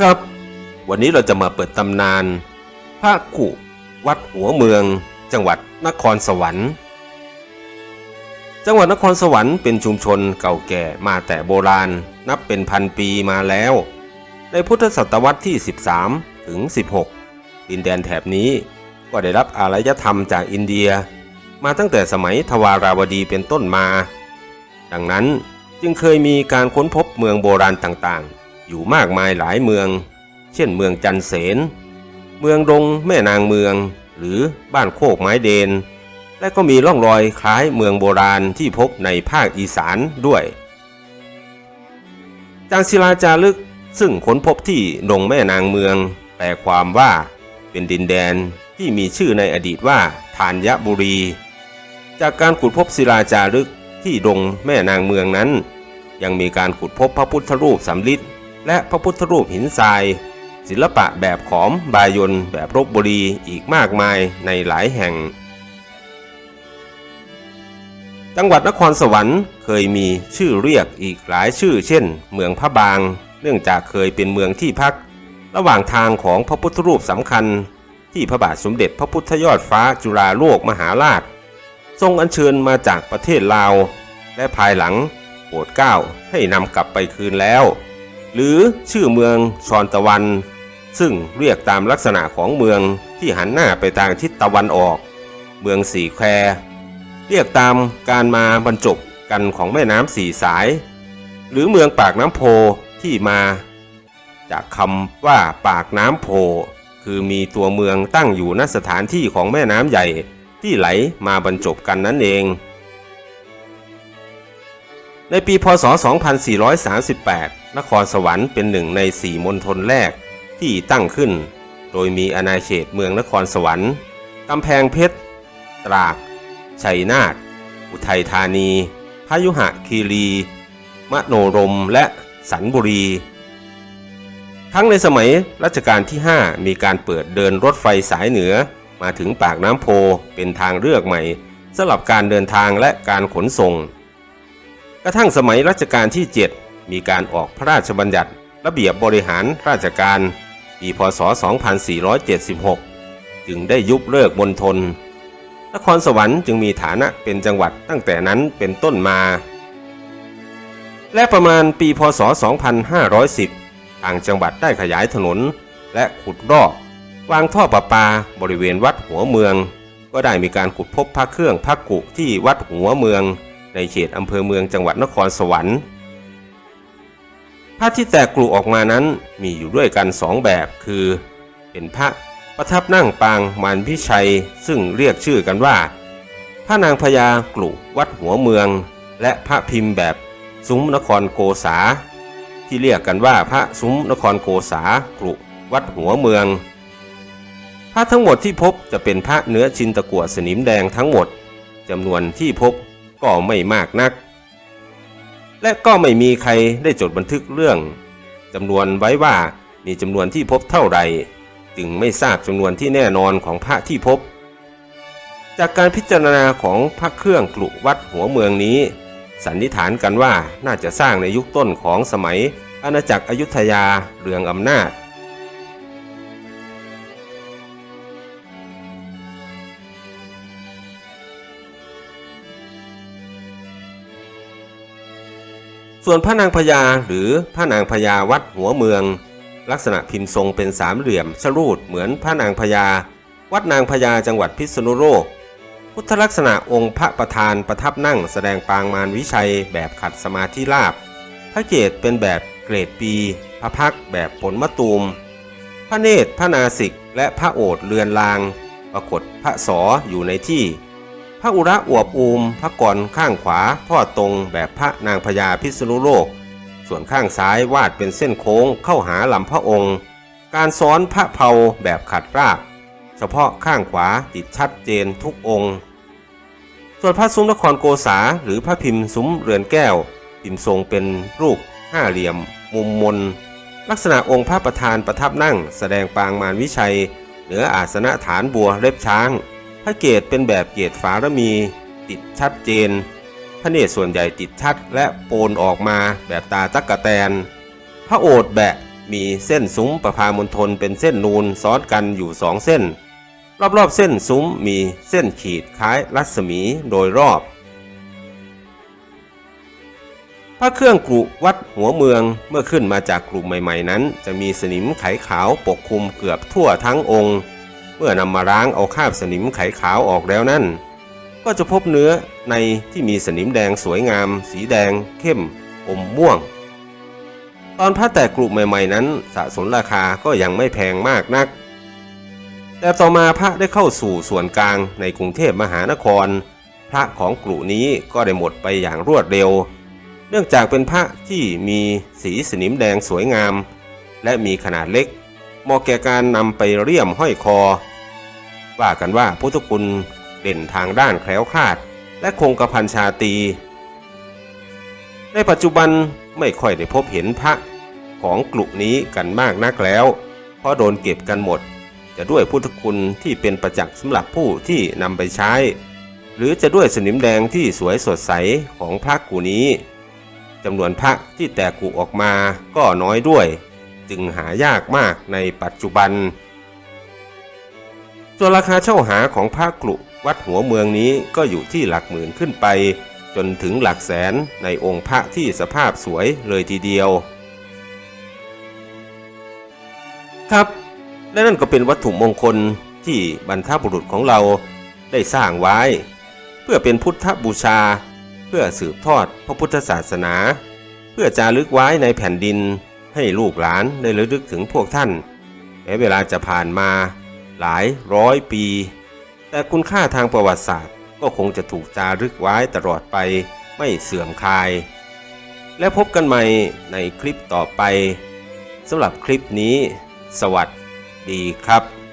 ครับ วันนี้เราจะมาเปิดตำนานพระกุวัดหัวเมือง จังหวัดนครสวรรค์ จังหวัดนครสวรรค์เป็นชุมชนเก่าแก่มาแต่โบราณนับเป็นพันปีมาแล้ว ในพุทธศตวรรษที่ 13 ถึง 16 ดินแดนแถบนี้ก็ได้รับอารยธรรมจากอินเดีย มาตั้งแต่สมัยทวาราวดีเป็นต้นมา ดังนั้นจึงเคยมีการค้นพบเมืองโบราณต่างๆ อยู่มากมายหลายเมือง เช่นเมืองจันเสน เมืองดงแม่นางเมือง หรือบ้านโคกไม้เดน และก็มีร่องรอยคล้ายเมืองโบราณที่พบในภาคอีสานด้วย จางศิลาจารึกซึ่งค้นพบที่ดงแม่นางเมือง แปลความว่าเป็นดินแดนที่มีชื่อในอดีตว่าทานยบุรี จากการขุดพบศิลาจารึกที่ดงแม่นางเมืองนั้น ยังมีการขุดพบพระพุทธรูปสำริด และพระพุทธรูปหินทราย ศิลปะแบบขอมบายนแบบรบบุรีอีกมากมายในหลายแห่ง จังหวัดนครสวรรค์เคยมีชื่อเรียกอีกหลายชื่อ เช่น เมืองพระบาง เนื่องจากเคยเป็นเมืองที่พัก ระหว่างทางของพระพุทธรูปสำคัญ ที่พระบาทสมเด็จพระพุทธยอดฟ้าจุฬาโลกมหาราช ทรงอัญเชิญมาจากประเทศลาว และภายหลังโปรดเกล้าให้นำกลับไปคืนแล้ว หรือชื่อเมืองชอนตะวัน ซึ่งเรียกตามลักษณะของเมืองที่หันหน้าไปทางทิศตะวันออก เมืองสีแควเรียกตามการมาบรรจบกันของแม่น้ำสี่สาย หรือเมืองปากน้ำโพที่มา จากคำว่าปากน้ำโพคือมีตัวเมืองตั้งอยู่ณสถานที่ของแม่น้ำใหญ่ที่ไหลมาบรรจบกันนั่นเอง ในปีพศ 2438 นครสวรรค์เป็นหนึ่งในสี่มณฑลแรกที่ตั้งขึ้น โดยมีอาณาเขตเมืองนครสวรรค์ กำแพงเพชร ตราก ชัยนาท อุทัยธานี พยุหะคีรี มโนรม และสันบุรี ทั้งในสมัยรัชกาลที่ 5 มีการเปิดเดินรถไฟสายเหนือมาถึงปากน้ำโพเป็นทางเลือกใหม่สำหรับการเดินทางและการขนส่ง กระทั่งสมัยรัชกาลที่ 7 มีการออกพระราชบัญญัติ ระเบียบบริหารราชการปีพศ 2476 จึงได้ยุบเลิกมณฑลนครสวรรค์จึงมีฐานะเป็นจังหวัดตั้งแต่นั้นเป็นต้นมา และประมาณปีพศ 2510 ทางจังหวัดได้ขยายถนนและขุดรอกวางท่อประปาบริเวณวัดหัวเมือง ก็ได้มีการขุดพบพระเครื่องพระกุที่วัดหัวเมือง ในเขตอำเภอเมืองจังหวัดนครสวรรค์พระที่แตกกลุออกมานั้นมีอยู่ด้วยกันสองแบบ คือ เป็นพระประทับนั่งปางมารพิชัย ซึ่งเรียกชื่อกันว่า พระนางพญากลุวัดหัวเมือง และพระพิมพ์แบบซุ้มนครโกษา ที่เรียกกันว่าพระซุ้มนครโกษากลุวัดหัวเมือง พระทั้งหมดที่พบจะเป็นพระเนื้อชินตะกั่วสนิมแดงทั้งหมดจำนวนที่พบ ก็ไม่มากนัก และก็ไม่มีใครได้จดบันทึกเรื่องจำนวนไว้ว่ามีจำนวนที่พบเท่าไหร่จึงไม่ทราบจำนวนที่แน่นอนของพระที่พบ จากการพิจารณาของพระเครื่องกลุวัดหัวเมืองนี้ สันนิษฐานกันว่าน่าจะสร้างในยุคต้นของสมัยอาณาจักรอยุธยาเรืองอำนาจ ส่วนพระนางพญาหรือพระนางพญาวัดหัวเมือง ลักษณะพิมพ์ทรงเป็นสามเหลี่ยมชรูดเหมือนพระนางพญาวัดนางพญาจังหวัดพิษณุโลกพุทธลักษณะองค์พระประธานประทับนั่งแสดงปางมารวิชัยแบบขัดสมาธิราบ พระเกศเป็นแบบเกรดปี พระพักแบบผลมะตูม พระเนตรพระนาสิกและพระโอษเรือนลาง ปรากฏพระสออยู่ในที่ ระอุระอวบอูมพระกรข้างขวาทอดตรงแบบพระนางพญาพิษณุโลก ส่วนข้างซ้ายวาดเป็นเส้นโค้งเข้าหาลำพระองค์ การซ้อนพระเพาแบบขัดราบเฉพาะข้างขวาติดชัดเจนทุกองค์ ส่วนพระซุ้มนครโกษาหรือพระพิมพ์ซุ้มเรือนแก้ว พิมพ์ทรงเป็นรูปห้าเหลี่ยม มุมมน ลักษณะองค์พระประธานประทับนั่ง แสดงปางมารวิชัย เหนืออาสนะฐานบัวเล็บช้าง พระเกศเป็นแบบเกศฝารมี ติดชัดเจน พระเนตรส่วนใหญ่ติดชัดและโปนออกมาแบบตาจักกะแตน พระโอษฐ์แบะมีเส้นซุ้มประพามณฑลเป็นเส้นนูนซ้อนกันอยู่สองเส้น รอบๆเส้นซุ้มมีเส้นขีดคล้ายรัศมีโดยรอบ พระเครื่องกรุวัดหัวเมืองเมื่อขึ้นมาจากกลุ่มใหม่ๆนั้น จะมีสนิมไขขาวปกคลุมเกือบทั่วทั้งองค์ เมื่อนำมาล้างเอาคราบสนิมไขขาวออกแล้วนั่น ก็จะพบเนื้อในที่มีสนิมแดงสวยงาม สีแดง เข้ม อมม่วง ตอนพระแตกกลุ่มใหม่ๆนั้นสะสมราคาก็ยังไม่แพงมากนัก แต่ต่อมาพระได้เข้าสู่ส่วนกลางในกรุงเทพมหานคร พระของกลุ่นี้ก็ได้หมดไปอย่างรวดเร็ว เนื่องจากเป็นพระที่มีสีสนิมแดงสวยงาม และมีขนาดเล็ก เหมาะแก่การนำไปเลี่ยมห้อยคอ ว่ากันว่าพุทธคุณเด่นทางด้านแคล้วคลาด และคงกระพันชาตี ในปัจจุบันไม่ค่อยได้พบเห็นพระของกลุ่มนี้กันมากนักแล้ว เพราะโดนเก็บกันหมด จะด้วยพุทธคุณที่เป็นประจักษ์สำหรับผู้ที่นำไปใช้ หรือจะด้วยสนิมแดงที่สวยสดใสของพระกูนี้จำนวนพระที่แตกกุออกมาก็น้อยด้วย จึงหายากมากในปัจจุบัน ส่วนราคาเช่าหาของพระกลุวัดหัวเมืองนี้ก็อยู่ที่หลักหมื่นขึ้นไป จนถึงหลักแสนในองค์พระที่สภาพสวยเลยทีเดียว ครับและนั่นก็เป็นวัตถุมงคลที่บรรพบุรุษของเราได้สร้างไว้ เพื่อเป็นพุทธบูชา เพื่อสืบทอดพระพุทธศาสนา เพื่อจารึกไว้ในแผ่นดิน ให้ลูกหลานได้ระลึกถึงพวกท่านแม้เวลาจะผ่านมาหลายร้อยปี แต่คุณค่าทางประวัติศาสตร์ก็คงจะถูกจารึกไว้ตลอดไปไม่เสื่อมคลาย และพบกันใหม่ในคลิปต่อไปสำหรับคลิปนี้ สวัสดีครับ